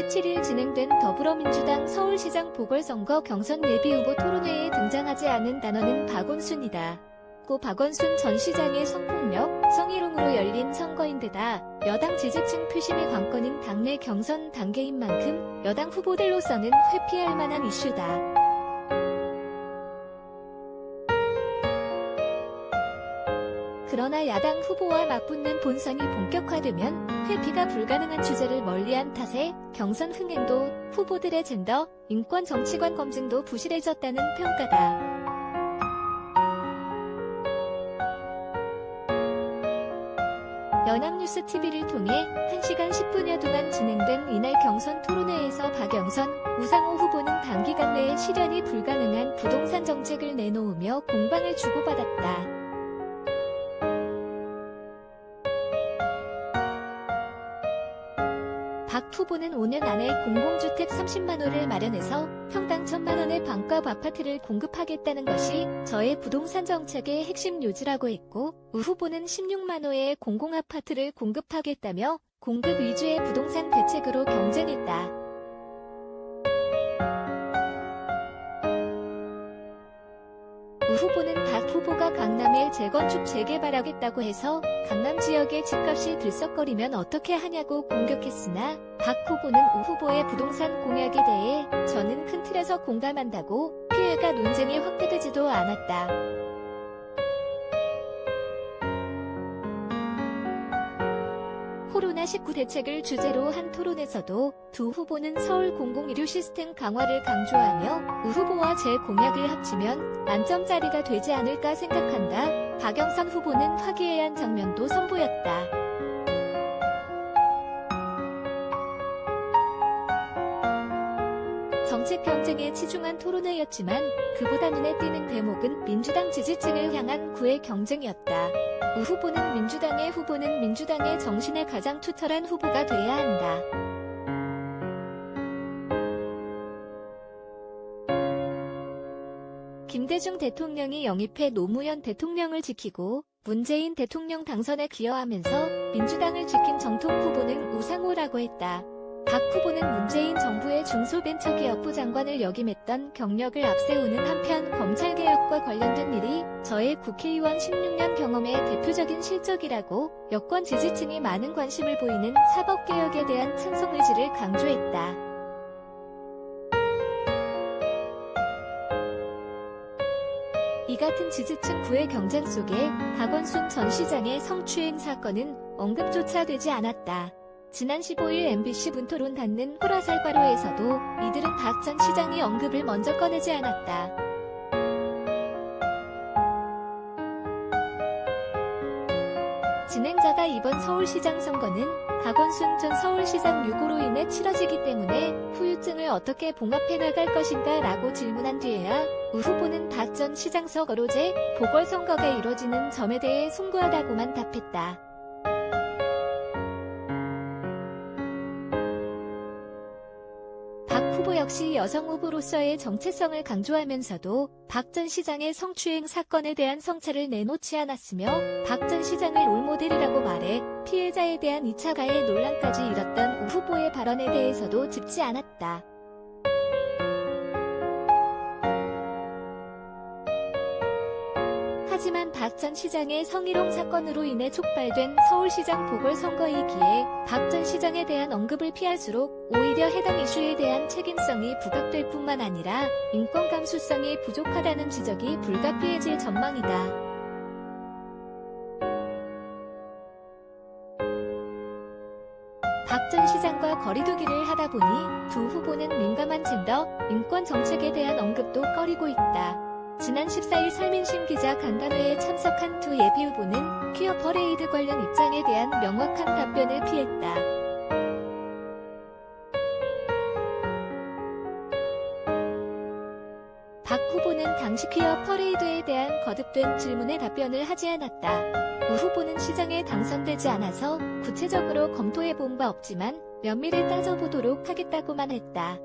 17일 진행된 더불어민주당 서울시장 보궐선거 경선 예비후보 토론회에 등장하지 않은 단어는 박원순이다. 고 박원순 전 시장의 성폭력, 성희롱으로 열린 선거인데다 여당 지지층 표심이 관건인 당내 경선 단계인 만큼 여당 후보들로서는 회피할 만한 이슈다. 그러나 야당 후보와 맞붙는 본선이 본격화되면 회피가 불가능한 주제를 멀리한 탓에 경선 흥행도 후보들의 젠더, 인권 정치관 검증도 부실해졌다는 평가다. 연합뉴스 TV를 통해 1시간 10분여 동안 진행된 이날 경선 토론회에서 박영선, 우상호 후보는 단기간 내에 실현이 불가능한 부동산 정책을 내놓으며 공방을 주고받았다. 박 후보는 5년 안에 공공주택 30만 호를 마련해서 평당 1천만 원의 반값 아파트를 공급하겠다는 것이 저의 부동산 정책의 핵심 요지라고 했고, 우 후보는 16만 호의 공공아파트를 공급하겠다며 공급 위주의 부동산 대책으로 경쟁했다. 우 후보는 박 후보가 강남에 재건축 재개발하겠다고 해서 강남 지역의 집값이 들썩거리면 어떻게 하냐고 공격했으나 박 후보는 우 후보의 부동산 공약에 대해 저는 큰 틀에서 공감한다고 피해가 논쟁이 확대되지도 않았다. 코로나 19 대책을 주제로 한 토론에서도 두 후보는 서울 공공의료 시스템 강화를 강조하며 우 후보와 제 공약을 합치면 만점짜리가 되지 않을까 생각한다. 박영선 후보는 화기애애한 장면도 선보였다. 정책 경쟁에 치중한 토론회였지만 그보다 눈에 띄는 대목은 민주당 지지층을 향한 구의 경쟁이었다. 우 후보는 민주당의 후보는 민주당의 정신에 가장 투철한 후보가 돼야 한다. 김대중 대통령이 영입해 노무현 대통령을 지키고 문재인 대통령 당선에 기여하면서 민주당을 지킨 정통 후보는 우상호라고 했다. 박 후보는 문재인 정부의 중소벤처기업부 장관을 역임했던 경력을 앞세우는 한편 검찰개혁과 관련된 일이 저의 국회의원 16년 경험의 대표적인 실적이라고 여권 지지층이 많은 관심을 보이는 사법개혁에 대한 찬성 의지를 강조했다. 이 같은 지지층 구의 경쟁 속에 박원순 전 시장의 성추행 사건은 언급조차 되지 않았다. 지난 15일 MBC 분토론 닿는 호라살바로에서도 이들은 박 전 시장이 언급을 먼저 꺼내지 않았다. 진행자가 이번 서울시장 선거는 박원순 전 서울시장 유고로 인해 치러지기 때문에 후유증을 어떻게 봉합해 나갈 것인가 라고 질문한 뒤에야 우 후보는 박 전 시장 서거로제 보궐선거가 이뤄지는 점에 대해 송구하다고만 답했다. 역시 여성 후보로서의 정체성을 강조하면서도 박 전 시장의 성추행 사건에 대한 성찰을 내놓지 않았으며 박 전 시장을 롤모델이라고 말해 피해자에 대한 2차 가해 논란까지 일었던 우 후보의 발언에 대해서도 짚지 않았다. 하지만 박 전 시장의 성희롱 사건으로 인해 촉발된 서울시장 보궐선거이기에 박 전 시장에 대한 언급을 피할수록 오히려 해당 이슈에 대한 책임성이 부각될 뿐만 아니라 인권 감수성이 부족하다는 지적이 불가피해질 전망이다. 박전 시장과 거리두기를 하다 보니 두 후보는 민감한 젠더, 인권 정책에 대한 언급도 꺼리고 있다. 지난 14일 설민심 기자 간담회에 참석한 두 예비 후보는 퀴어 퍼레이드 관련 입장에 대한 명확한 답변을 피했다. 박 후보는 당시 퀴어 퍼레이드에 대한 거듭된 질문에 답변을 하지 않았다. 우 후보는 시장에 당선되지 않아서 구체적으로 검토해 본 바 없지만 면밀히 따져보도록 하겠다고만 했다.